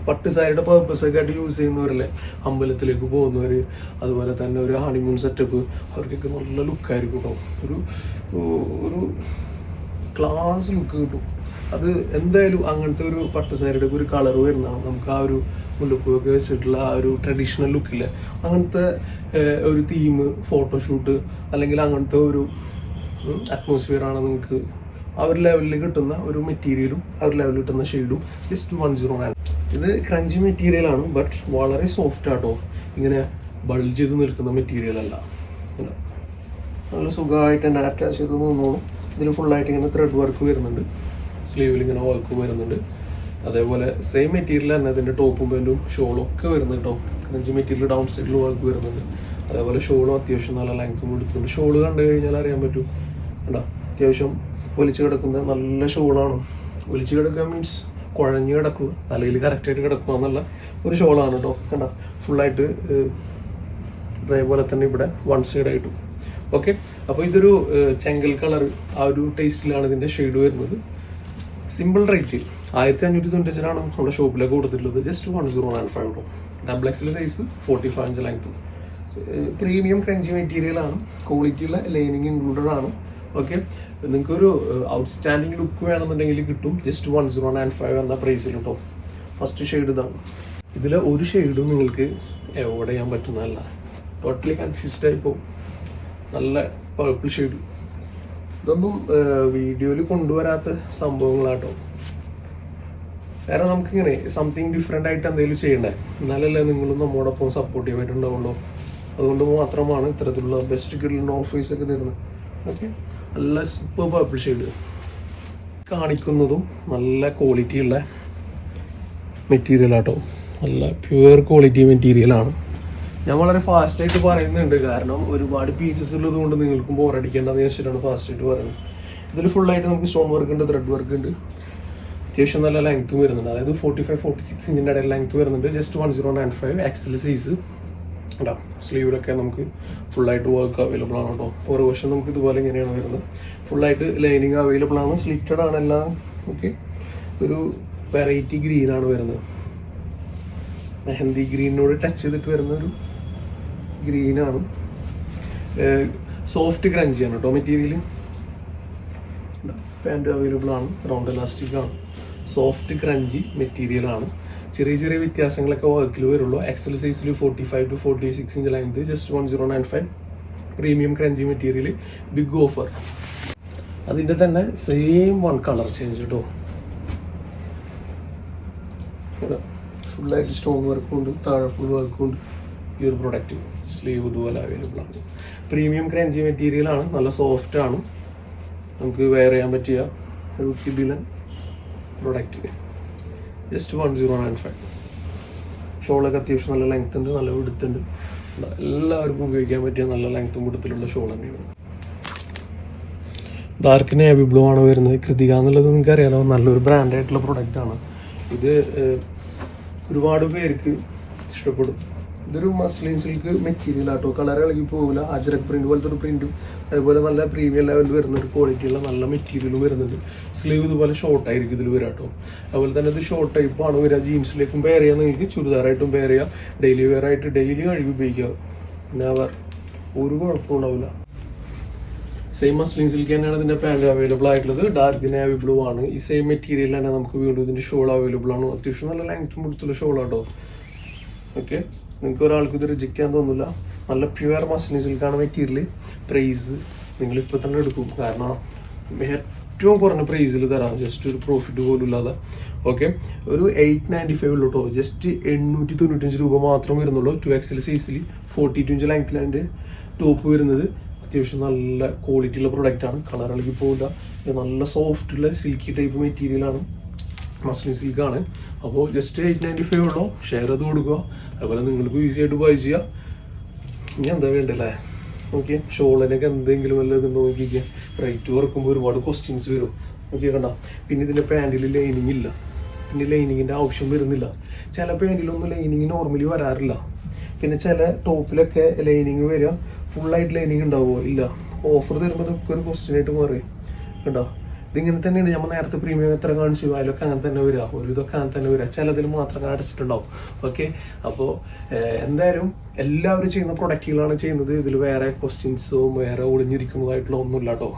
പട്ട് സാരിയുടെ പർപ്പസ് ഒക്കെ ആയിട്ട് യൂസ് ചെയ്യുന്നവരല്ലേ? അമ്പലത്തിലേക്ക് പോകുന്നവർ അതുപോലെ തന്നെ ഒരു ഹണിമൂൺ സെറ്റപ്പ് അവർക്കൊക്കെ നല്ല ലുക്കായിരിക്കും കേട്ടോ ഒരു ഒരു ക്ലാസ് ലുക്ക് കിട്ടും. അത് എന്തായാലും അങ്ങനത്തെ ഒരു പട്ട് സാരിയുടെ ഒരു കളർ വരുന്നതാണ്. നമുക്ക് ആ ഒരു മുല്ലപ്പൂവൊക്കെ വെച്ചിട്ടുള്ള ആ ഒരു ട്രഡീഷണൽ ലുക്കില്ല അങ്ങനത്തെ ഒരു തീം ഫോട്ടോഷൂട്ട് അല്ലെങ്കിൽ അങ്ങനത്തെ ഒരു അറ്റ്മോസ്ഫിയർ ആണ് നിങ്ങൾക്ക് ഒരു ലെവലിൽ കിട്ടുന്ന ഒരു മെറ്റീരിയലും അവർ ലെവലിൽ കിട്ടുന്ന ഷെയ്ഡും ജസ്റ്റ് വൺ സീറോ നയൻ ഇത് ക്രഞ്ചി മെറ്റീരിയൽ ആണ് ബട്ട് വളരെ സോഫ്റ്റ് ആട്ടോ. ഇങ്ങനെ ബൾജ് ചെയ്ത് നിൽക്കുന്ന മെറ്റീരിയൽ അല്ല. നല്ല സുഖമായിട്ട് തന്നെ അറ്റാച്ച് ചെയ്ത് നിന്നോളും ഇതിൽ ഫുള്ളായിട്ട് ഇങ്ങനെ ത്രെഡ് വർക്ക് വരുന്നുണ്ട്. സ്ലീവിൽ ഇങ്ങനെ വർക്ക് വരുന്നുണ്ട്. അതേപോലെ സെയിം മെറ്റീരിയൽ തന്നെ അതിന്റെ ടോപ്പും പാന്റും ഷോളും ഒക്കെ വരുന്നുണ്ട് കേട്ടോ ക്രഞ്ചി മെറ്റീരിയൽ ഡൗൺ സൈഡിൽ വർക്ക് വരുന്നുണ്ട്. അതേപോലെ ഷോളും അത്യാവശ്യം നല്ല ലെങ്ത്തും എടുത്തുണ്ട് ഷോൾ കണ്ടു കഴിഞ്ഞാൽ അറിയാൻ പറ്റും. കേട്ടോ അത്യാവശ്യം ഒലിച്ച് കിടക്കുന്നത് നല്ല ഷോളാണ്. ഒലിച്ച് കിടക്കുക മീൻസ് കുഴഞ്ഞു കിടക്കുക. തലയിൽ കറക്റ്റായിട്ട് കിടക്കുക എന്നുള്ള ഒരു ഷോളാണ് കേട്ടോ കണ്ട? ഫുള്ളായിട്ട് അതേപോലെ തന്നെ ഇവിടെ വൺ സൈഡ് ആയിട്ടും. ഓക്കെ അപ്പോൾ ഇതൊരു ചെങ്കൽ കളർ ആ ഒരു ടേസ്റ്റിലാണ് ഇതിന്റെ ഷെയ്ഡ് വരുന്നത്. സിമ്പിൾ റേറ്റ് ആയിരത്തി അഞ്ഞൂറ്റി തൊണ്ണൂറ്റഞ്ചിനാണ് നമ്മുടെ ഷോപ്പിലൊക്കെ കൊടുത്തിട്ടുള്ളത്. Just one zero nine five കേട്ടോ ഡബിൾ എക്സിൽ size forty five inch length premium crunchy മെറ്റീരിയലാണ് ക്വാളിറ്റിയുള്ള ലൈനിങ് ഇൻക്ലൂഡഡ് ആണ്. ഓക്കെ നിങ്ങൾക്കൊരു ഔട്ട്സ്റ്റാൻഡിങ് ലുക്ക് വേണമെന്നുണ്ടെങ്കിൽ കിട്ടും. Just one zero nine five എന്ന പ്രൈസിൽ കേട്ടോ ഫസ്റ്റ് ഷെയ്ഡ് ഇതാണ് ഇതിൽ ഒരു ഷെയ്ഡും നിങ്ങൾക്ക് എവിടെ ചെയ്യാൻ പറ്റുന്നതല്ല. ടോട്ടലി കൺഫ്യൂസ്ഡ് ആയി പോകും നല്ല പർപ്പിൾ ഷെയ്ഡ് ഇതൊന്നും വീഡിയോയിൽ കൊണ്ടുവരാത്ത സംഭവങ്ങളാട്ടോ കാരണം നമുക്കിങ്ങനെ സംതിങ് ഡിഫറെന്റ് ആയിട്ട് എന്തെങ്കിലും ചെയ്യണ്ടേ? എന്നാലല്ലേ നിങ്ങളും നമ്മോടൊപ്പം സപ്പോർട്ടീവ് ആയിട്ടുണ്ടാവുള്ളൂ അതുകൊണ്ട് മാത്രമാണ് ഇത്തരത്തിലുള്ള ബെസ്റ്റ് കിട്ടുന്ന ഓഫീസൊക്കെ തരുന്നത്. ഓക്കെ. നല്ല സൂപ്പർ പർപ്പിൾ കാണിക്കുന്നതും നല്ല ക്വാളിറ്റി ഉള്ള മെറ്റീരിയൽ ആട്ടോ. നല്ല പ്യുവർ ക്വാളിറ്റി മെറ്റീരിയലാണ് ഞാൻ വളരെ ഫാസ്റ്റായിട്ട് പറയുന്നുണ്ട്. കാരണം ഒരുപാട് പീസസ് ഉള്ളത് കൊണ്ട് നിങ്ങൾക്കും ബോറടിക്കേണ്ടതെന്ന് വെച്ചിട്ടാണ് ഫാസ്റ്റ് ആയിട്ട് പറയുന്നത്. ഇതിൽ ഫുള്ളായിട്ട് നമുക്ക് സ്റ്റോൺ വർക്ക് ഉണ്ട് ത്രെഡ് വർക്ക് ഉണ്ട്. അത്യാവശ്യം നല്ല ലെങ്ത്തും വരുന്നുണ്ട്. അതായത് ഫോർട്ടി ഫൈവ് ഫോർട്ടി സിക്സ് ഇഞ്ചിന്റെ ഇടയിൽ ലെങ്ത്ത് വരുന്നുണ്ട്. Just one zero nine five XL size കേട്ടോ സ്ലീവിലൊക്കെ നമുക്ക് ഫുള്ളായിട്ട് വർക്ക് അവൈലബിൾ ആണ് കേട്ടോ. ഓരോ വശം നമുക്ക് ഇതുപോലെ ഇങ്ങനെയാണ് വരുന്നത്. ഫുള്ളായിട്ട് ലൈനിങ് അവൈലബിൾ ആണ്. സ്ലിറ്റഡ് ആണ് എല്ലാം. ഓക്കെ ഒരു വെറൈറ്റി ഗ്രീനാണ് വരുന്നത്. മെഹന്തി ഗ്രീനിനോട് ടച്ച് ചെയ്തിട്ട് വരുന്ന ഒരു ഗ്രീനാണ് സോഫ്റ്റ് ക്രഞ്ചിയാണ് കേട്ടോ മെറ്റീരിയൽ പാന്റ് അവൈലബിൾ ആണ്. റൗണ്ട് ഇലാസ്റ്റിക് ആണ്. സോഫ്റ്റ് ക്രഞ്ചി മെറ്റീരിയൽ ആണ്. ചെറിയ ചെറിയ വ്യത്യാസങ്ങളൊക്കെ വർക്കിൽ വരുള്ളൂ. എക്സൽ സൈസിൽ forty five to forty six inch length just one zero nine five premium crunchy material big offer അതിന്റെ തന്നെ സെയിം വൺ കളർ ചേഞ്ച് കേട്ടോ ഫുള്ളായിട്ട് സ്റ്റോൺ വർക്കും ഉണ്ട് താഴെ ഫുൾ വർക്കും ഉണ്ട്. ഈ ഒരു പ്രൊഡക്റ്റ് സ്ലീവ് ഇതുപോലെ അവൈലബിൾ ആണ്. പ്രീമിയം ക്രഞ്ചി മെറ്റീരിയൽ ആണ് നല്ല സോഫ്റ്റ് ആണ്. നമുക്ക് വെയർ ചെയ്യാൻ പറ്റിയ ഒരു കിബിലൻ product just one zero nine five ഷോളൊക്കെ അത്യാവശ്യം നല്ല ലെങ്ത് ഉണ്ട് നല്ല വിടുത്തുണ്ട് എല്ലാവർക്കും ഉപയോഗിക്കാൻ പറ്റിയ നല്ല ലെങ്ത്തും വിടുത്തിലുള്ള ഷോൾ തന്നെയാണ്. ഡാർക്ക് നേവി ബ്ലൂ ആണ് വരുന്നത്. കൃതിക എന്നുള്ളത് നിങ്ങൾക്ക് അറിയാലോ നല്ലൊരു ബ്രാൻഡായിട്ടുള്ള പ്രൊഡക്റ്റാണ് ഇത് ഒരുപാട് പേർക്ക് ഇഷ്ടപ്പെടും. ഇതൊരു മസ്ലിൻ സിൽക്ക് മെറ്റീരിയൽ ആട്ടോ. കളർ ഇളകി പോകില്ല അജരക് പ്രിന്റ് പോലത്തെ ഒരു പ്രിന്റും അതുപോലെ നല്ല പ്രീമിയം ലെവലിൽ വരുന്ന ഒരു ക്വാളിറ്റിയുള്ള നല്ല മെറ്റീരിയലും വരുന്നുണ്ട്. സ്ലീവ് ഇതുപോലെ ഷോർട്ട് ആയിരിക്കും ഇതിൽ വരാം കേട്ടോ അതുപോലെ തന്നെ ഇത് ഷോർട്ട് ടൈപ്പ് ആണ് വരിക. ജീൻസിലേക്കും പെയർ ചെയ്യാൻ നിങ്ങൾക്ക് ചുരിദാറായിട്ടും പെയർ ചെയ്യാം. ഡെയിലി വെയർ ആയിട്ട് ഡെയിലി കഴുകി ഉപയോഗിക്കാം അവർ ഒരു കുഴപ്പവും ഉണ്ടാവില്ല. സെയിം മസ്ലിൻ സിൽക്ക് തന്നെയാണ് ഇതിന്റെ പാന്റ് അവൈലബിൾ ആയിട്ടുള്ളത്. ഡാർക്ക് നേവി ബ്ലൂ ആണ്. ഈ സെയിം മെറ്റീരിയൽ തന്നെ നമുക്ക് വീണ്ടും ഇതിന്റെ ഷോൾ അവൈലബിൾ ആണ്. അത്യാവശ്യം നല്ല ലെങ്ത്തും കൊടുത്തുള്ള ഷോൾ ആട്ടോ. ഓക്കെ നിങ്ങൾക്ക് ഒരാൾക്ക് ഇത് റിജക്റ്റ് ചെയ്യാൻ തോന്നില്ല നല്ല പ്യുവർ മസ്ലിൻ സിൽക്കാണ് മെറ്റീരിയൽ പ്രൈസ് നിങ്ങൾ ഇപ്പൊ തന്നെ എടുക്കും. കാരണം ഏറ്റവും കുറഞ്ഞ പ്രൈസിൽ തരാം. ജസ്റ്റ് ഒരു പ്രോഫിറ്റ് പോലും ഇല്ലാതെ. ഓക്കെ ഒരു എയ്റ്റ് നയന്റി ഫൈവ് ഉള്ളൂ കേട്ടോ ജസ്റ്റ് എണ്ണൂറ്റി തൊണ്ണൂറ്റഞ്ച് രൂപ മാത്രം വരുന്നുള്ളൂ. ടു എക്സൽ സൈസിൽ ഫോർട്ടി ടു ഇഞ്ച് ലെങ്ത്തിലാണ്ട് ടോപ്പ് വരുന്നത് അത്യാവശ്യം നല്ല ക്വാളിറ്റി ഉള്ള പ്രൊഡക്റ്റ് ആണ്. കളർ ഇളകി പോകില്ല നല്ല സോഫ്റ്റ് ഉള്ള സിൽക്കി ടൈപ്പ് മെറ്റീരിയൽ ആണ്. മസ്ലിൻ സിൽക്കാണ് അപ്പോൾ ജസ്റ്റ് എയ്റ്റ് നയന്റി ഫൈവ് ഉള്ളൂ. ഷെയർ ചെയ്ത് കൊടുക്കുക. അതുപോലെ നിങ്ങൾക്ക് ഈസി ആയിട്ട് ബൈ ചെയ്യാം. ഇനി എന്താ വേണ്ടല്ലേ? ഓക്കെ ഷോളിനൊക്കെ എന്തെങ്കിലും വല്ല ഇതുണ്ടോ നോക്കിക്കുക റൈറ്റ് കുറക്കുമ്പോൾ ഒരുപാട് ക്വസ്റ്റ്യൻസ് വരും. ഓക്കെ കണ്ട? പിന്നെ ഇതിന്റെ പാന്റിൽ ലൈനിങ് ഇല്ല. ഇതിന്റെ ലൈനിങ്ങിന്റെ ആവശ്യം വരുന്നില്ല. ചില പാന്റിലൊന്നും ലൈനിങ് നോർമലി വരാറില്ല. പിന്നെ ചില ടോപ്പിലൊക്കെ ലൈനിങ് വരിക. ഫുള്ളായിട്ട് ലൈനിങ് ഉണ്ടാവുമോ? ഇല്ല. ഓഫർ തരുമ്പോൾ ഇതൊക്കെ ഒരു ക്വസ്റ്റ്യൻ ആയിട്ട് മാറി. കണ്ടോ? ഇതിങ്ങനെ തന്നെയാണ് നമ്മൾ നേരത്തെ പ്രീമിയം എത്ര കാണിച്ചു അതിലൊക്കെ അങ്ങനെ തന്നെ വരിക. ഒരു ഇതൊക്കെ അങ്ങനെ തന്നെ വരിക. ചിലതിൽ മാത്രം അടച്ചിട്ടുണ്ടാവും. ഓക്കെ അപ്പോൾ എന്തായാലും എല്ലാവരും ചെയ്യുന്ന പ്രൊഡക്റ്റുകളാണ് ചെയ്യുന്നത്. ഇതിൽ വേറെ ക്വസ്റ്റ്യൻസും വേറെ ഒളിഞ്ഞിരിക്കുന്നതായിട്ടുള്ള ഒന്നുമില്ല കേട്ടോ.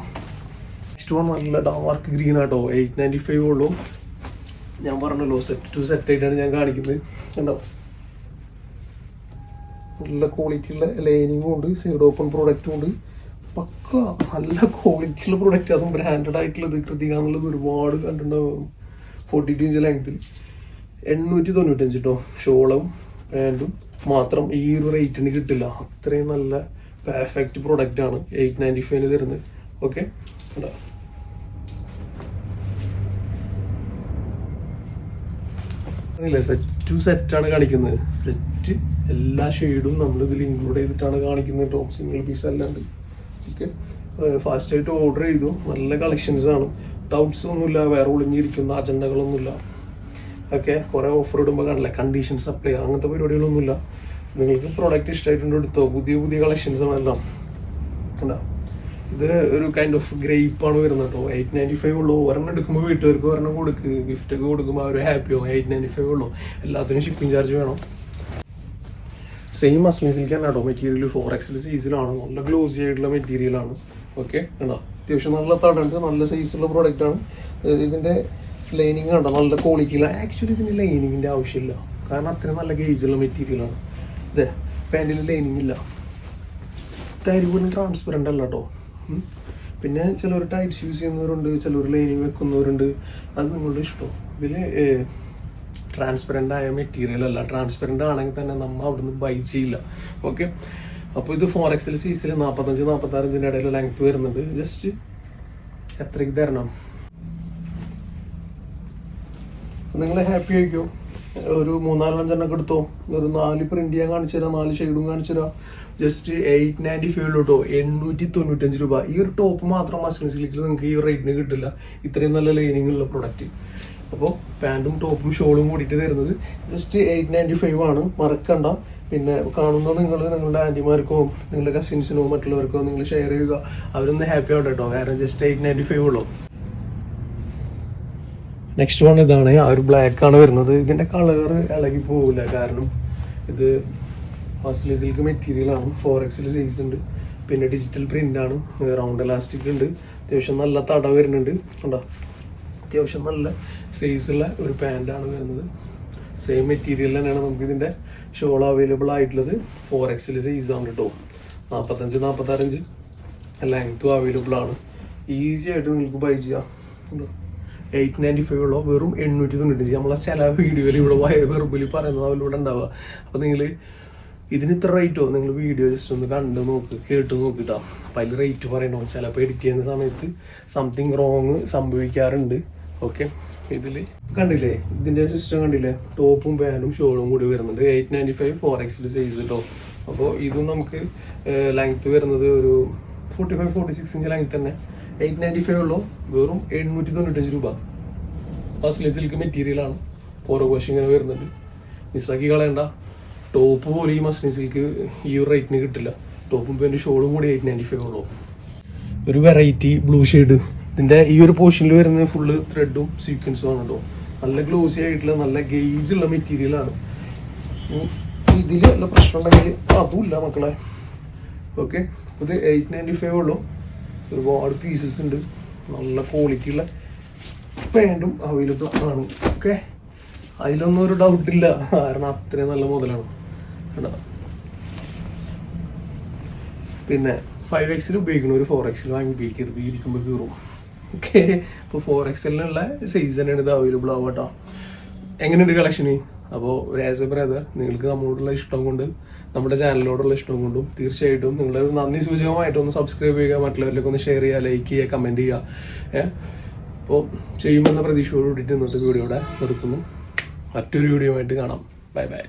നെക്സ്റ്റ് നല്ല ഡാർക്ക് ഗ്രീൻ ആട്ടോ. എയ്റ്റ് നയന്റി ഫൈവ് ഉള്ളൂ. ഞാൻ പറഞ്ഞല്ലോ സെറ്റ് ടു സെറ്റ് ആയിട്ടാണ് ഞാൻ കാണിക്കുന്നത്. കണ്ടോ? നല്ല ക്വാളിറ്റിയുള്ള ലൈനിങ്ങും ഉണ്ട്. സൈഡ് ഓപ്പൺ പ്രോഡക്റ്റും ഉണ്ട്. പക്ക നല്ല ക്വാളിറ്റിയുള്ള പ്രൊഡക്റ്റ് അതും ബ്രാൻഡഡ് ആയിട്ടുള്ളത്. കൃതിക എന്നുള്ളത് ഒരുപാട് കണ്ടിട്ടുണ്ടാവും. ഫോർട്ടി ടു ഇഞ്ച് ലെങ്ത്തിൽ എണ്ണൂറ്റി തൊണ്ണൂറ്റഞ്ച് കേട്ടോ ഷോളും പാന്റും മാത്രം ഈ ഒരു റേറ്റിന് കിട്ടില്ല. അത്രയും നല്ല പെർഫെക്റ്റ് പ്രൊഡക്റ്റ് ആണ് എയ്റ്റ് നയന്റി ഫൈവിന് തരുന്നത്. ഓക്കെ സെറ്റ് ടു സെറ്റ് ആണ് കാണിക്കുന്നത്. സെറ്റ് എല്ലാ ഷെയ്ഡും നമ്മൾ ഇതിൽ ഇൻക്ലൂഡ് ചെയ്തിട്ടാണ് കാണിക്കുന്നത് ടോപ്പ് സിംഗിൾ പീസ് അല്ലാണ്ട്. ഓക്കെ. ഫാസ്റ്റ് ആയിട്ട് ഓർഡർ ചെയ്തു. നല്ല കളക്ഷൻസ് ആണ്. ഡൗട്ട്സ് ഒന്നുമില്ല വേറെ ഒളിഞ്ഞിരിക്കുന്ന അജണ്ടകളൊന്നുമില്ല ഓക്കെ കുറേ ഓഫർ ഇടുമ്പോൾ കാണില്ല? കണ്ടീഷൻ സപ്ലൈ അങ്ങനത്തെ പരിപാടികളൊന്നുമില്ല. നിങ്ങൾക്ക് പ്രോഡക്റ്റ് ഇഷ്ടമായിട്ടുണ്ട് എടുത്തോ. പുതിയ പുതിയ കളക്ഷൻസ് ആണ് എല്ലാം. ഉണ്ടോ ഇത് ഒരു കൈൻഡ് ഓഫ് ഗ്രേപ്പ് ആണ് വരുന്നത് കേട്ടോ. എയ്റ്റ് നയന്റി ഫൈവ് ഉള്ളൂ. ഒരെണ്ണം എടുക്കുമ്പോൾ വീട്ടുകാർക്ക് ഒരെണ്ണം കൊടുക്കുക ഗിഫ്റ്റ് ഒക്കെ കൊടുക്കുമ്പോൾ അവർ ഹാപ്പിയോ എയ്റ്റ് നയന്റി ഫൈവ് ഉള്ളൂ. എല്ലാത്തിനും ഷിപ്പിംഗ് ചാർജ് വേണം. സെയിം മസ്ലിൻ സിൽക്കാണ് കേട്ടോ മെറ്റീരിയൽ ഫോർ എക്സൽ സൈസിലാണ് നല്ല ഗ്ലോസി ആയിട്ടുള്ള മെറ്റീരിയലാണ് ഓക്കെ കണ്ടോ? അത്യാവശ്യം നല്ല തടുണ്ട് നല്ല സൈസുള്ള പ്രോഡക്റ്റ് ആണ്. ഏർ ഇതിന്റെ ലൈനിങ് കണ്ടോ? നല്ല ക്വാളിറ്റിയില്ല ആക്ച്വലി ഇതിന് ലൈനിങ്ങിന്റെ ആവശ്യമില്ല. കാരണം അത്രയും നല്ല ഗേജുള്ള മെറ്റീരിയലാണ് ഇതേ പാന്റിൽ ലൈനിങ് ഇല്ല. തരിപോലും ട്രാൻസ്പെറന്റ് അല്ല കേട്ടോ പിന്നെ ചിലർ ടൈറ്റ്സ് യൂസ് ചെയ്യുന്നവരുണ്ട് ചിലർ ലൈനിങ് വെക്കുന്നവരുണ്ട്. അത് നിങ്ങളുടെ ഇഷ്ടം. ഇതിൽ ട്രാൻസ്പെറന്റ് ആയ മെറ്റീരിയൽ അല്ല. ട്രാൻസ്പെറന്റ് ആണെങ്കിൽ തന്നെ നമ്മൾ അവിടുന്ന് ബൈ ചെയ്യില്ല. ഓക്കെ അപ്പോൾ ഇത് ഫോർ എക്സൽ സൈസിൽ നാൽപ്പത്തഞ്ച് നാൽപ്പത്താറഞ്ചിന്റെ ഇടയിൽ ലെങ്ത് വരുന്നത്. ജസ്റ്റ് എത്രയ്ക്ക് തരണം? നിങ്ങൾ ഹാപ്പി ആയിക്കോ? ഒരു മൂന്നാലഞ്ചെണ്ണൊക്കെ എടുത്തോ? ഒരു നാല് പ്രിന്റ് ചെയ്യാൻ കാണിച്ചു തരാം നാല് ഷെയ്ഡും കാണിച്ചു തരാം. ജസ്റ്റ് എയ്റ്റ് നയന്റി ഫൈവ് കേട്ടോ എണ്ണൂറ്റി തൊണ്ണൂറ്റഞ്ച് രൂപ. ഈ ഒരു ടോപ്പ് മാത്രം മസ്ലിൻ സിലിക്കിൽ നിങ്ങൾക്ക് ഈ റേറ്റിന് കിട്ടില്ല. ഇത്രയും നല്ല ലൈനിങ് ഉള്ള പ്രൊഡക്റ്റ് അപ്പോൾ പാന്റും ടോപ്പും ഷോളും കൂടിയിട്ട് തരുന്നത്. ജസ്റ്റ് എയ്റ്റ് നയന്റി ഫൈവ് ആണ്. മറക്കണ്ട. പിന്നെ കാണുന്ന നിങ്ങൾ നിങ്ങളുടെ ആന്റിമാർക്കോ നിങ്ങളുടെ കസിൻസിനോ മറ്റുള്ളവർക്കോ നിങ്ങൾ ഷെയർ ചെയ്യുക. അവരൊന്ന് ഹാപ്പി ആവട്ടെ കേട്ടോ. കാരണം ജസ്റ്റ് എയ്റ്റ് നയന്റി ഫൈവ് ഉള്ളൂ. നെക്സ്റ്റ് വൺ ഇതാണ്. ആ ഒരു ബ്ലാക്ക് ആണ് വരുന്നത്. ഇതിന്റെ കളർ ഇളകി പോവില്ല. കാരണം ഇത് ഫസ്റ്റ് സിൽക്ക് മെറ്റീരിയലാണ് ഫോർ എക്സിൽ സൈസ് ഉണ്ട്. പിന്നെ ഡിജിറ്റൽ പ്രിന്റ് ആണ്. റൗണ്ട് ഇലാസ്റ്റിക് ഉണ്ട്. അത്യാവശ്യം നല്ല തട വരുന്നുണ്ട്. കണ്ടോ? അത്യാവശ്യം നല്ല സൈസുള്ള ഒരു പാന്റാണ് വരുന്നത്. സെയിം മെറ്റീരിയൽ തന്നെയാണ് നമുക്ക് ഇതിന്റെ ഷോൾ അവൈലബിൾ ആയിട്ടുള്ളത്. ഫോർ എക്സിൽ സൈസാണ് കേട്ടോ നാൽപ്പത്തഞ്ച് നാൽപ്പത്താറഞ്ച് ലെങ്ത്തും അവൈലബിൾ ആണ്. ഈസി ആയിട്ട് നിങ്ങൾക്ക് ബൈ ചെയ്യാം. എയ്റ്റ് നയന്റി ഫൈവ് ഉള്ളോ വെറും എണ്ണൂറ്റി തൊണ്ണൂറ്റി നമ്മളെ ചില വീഡിയോയിൽ ഇവിടെ വെറുപ്പിൽ പറയുന്നത് അവരിലൂടെ ഉണ്ടാവുക. അപ്പോൾ നിങ്ങൾ ഇതിന് ഇത്ര റേറ്റോ നിങ്ങൾ വീഡിയോ ജസ്റ്റ് ഒന്ന് കണ്ട് നോക്ക് കേട്ട് നോക്കിട്ടാ അപ്പം അതിൽ റേറ്റ് പറയണോ? ചിലപ്പോൾ എഡിറ്റ് ചെയ്യുന്ന സമയത്ത് സംതിങ് റോങ് സംഭവിക്കാറുണ്ട്. ഓക്കെ ഇതിൽ കണ്ടില്ലേ? ഇതിന്റെ സിസ്റ്റം കണ്ടില്ലേ? ടോപ്പും പാനും ഷോളും കൂടി വരുന്നുണ്ട്. എയ്റ്റ് നയന്റി ഫൈവ് ഫോർ എക്സിൽ സൈസ് കേട്ടോ അപ്പോൾ ഇതും നമുക്ക് ലെങ്ത് വരുന്നത് ഒരു forty five forty six inch length തന്നെ. എയ്റ്റ് നയന്റി ഫൈവ് ഉള്ളൂ. വെറും എഴുന്നൂറ്റി തൊണ്ണൂറ്റഞ്ച് രൂപ ഫസ്റ്റിലെ സിൽക്ക് മെറ്റീരിയലാണ് ഓരോ കോശം ഇങ്ങനെ വരുന്നുണ്ട്. മിസ്സാക്കി കളയണ്ട. ടോപ്പ് പോലും ഈ മസ്ലിൻ സിൽക്ക് ഈ ഒരു റേറ്റിന് കിട്ടില്ല. ടോപ്പും പാന്റും ഷോളും കൂടി എയ്റ്റ് നയന്റി ഫൈവ് ഉള്ളൂ. ഒരു വെറൈറ്റി ബ്ലൂ ഷെയ്ഡ് ഇതിന്റെ ഈ ഒരു പോർഷനിൽ വരുന്ന ഫുള്ള് ത്രെഡും സീക്വൻസും ആണ് കേട്ടോ നല്ല ഗ്ലോസി ആയിട്ടുള്ള നല്ല ഗേജ് ഉള്ള മെറ്റീരിയൽ ആണ്. ഇതിൽ നല്ല പ്രശ്നം ഉണ്ടെങ്കിൽ അതുമില്ല മക്കളെ. ഓക്കെ ഇത് എയ്റ്റ് നയന്റി ഫൈവ് ഉള്ളൂ. ഒരുപാട് പീസസ് ഉണ്ട്. നല്ല ക്വാളിറ്റി ഉള്ള പാന്റും അവൈലബിൾ ആണ്. ഓക്കെ അതിലൊന്നും ഒരു ഡൗട്ട് ഇല്ല. കാരണം അത്രയും നല്ല മുതലാണ് പിന്നെ ഫൈവ് എക്സിൽ ഉപയോഗിക്കണം ഒരു ഫോർ എക്സിൽ വാങ്ങി ഉപയോഗിക്കരുത്. ഇരിക്കുമ്പോൾ കീറും. ഓക്കെ ഇപ്പോൾ ഫോർ എക്സലിനുള്ള സൈസ് തന്നെയാണ് ഇത് അവൈലബിൾ ആവുക കേട്ടോ എങ്ങനെയുണ്ട് കളക്ഷന് അപ്പോൾ ആസ് എ ബ്രദർ നിങ്ങൾക്ക് നമ്മളോടുള്ള ഇഷ്ടം കൊണ്ട് നമ്മുടെ ചാനലിനോടുള്ള ഇഷ്ടം കൊണ്ടും തീർച്ചയായിട്ടും നിങ്ങളുടെ ഒരു നന്ദി സൂചകമായിട്ട് ഒന്ന് സബ്സ്ക്രൈബ് ചെയ്യുക മറ്റുള്ളവരിലേക്ക് ഒന്ന് ഷെയർ ചെയ്യുക ലൈക്ക് ചെയ്യുക കമന്റ് ചെയ്യുക. ഏഹ് അപ്പോൾ ചെയ്യുമെന്ന പ്രതീക്ഷയോട് കൂടിയിട്ട് ഇന്നത്തെ വീഡിയോ ഇവിടെ നിർത്തുന്നു. മറ്റൊരു വീഡിയോ ആയിട്ട് കാണാം. Bye bye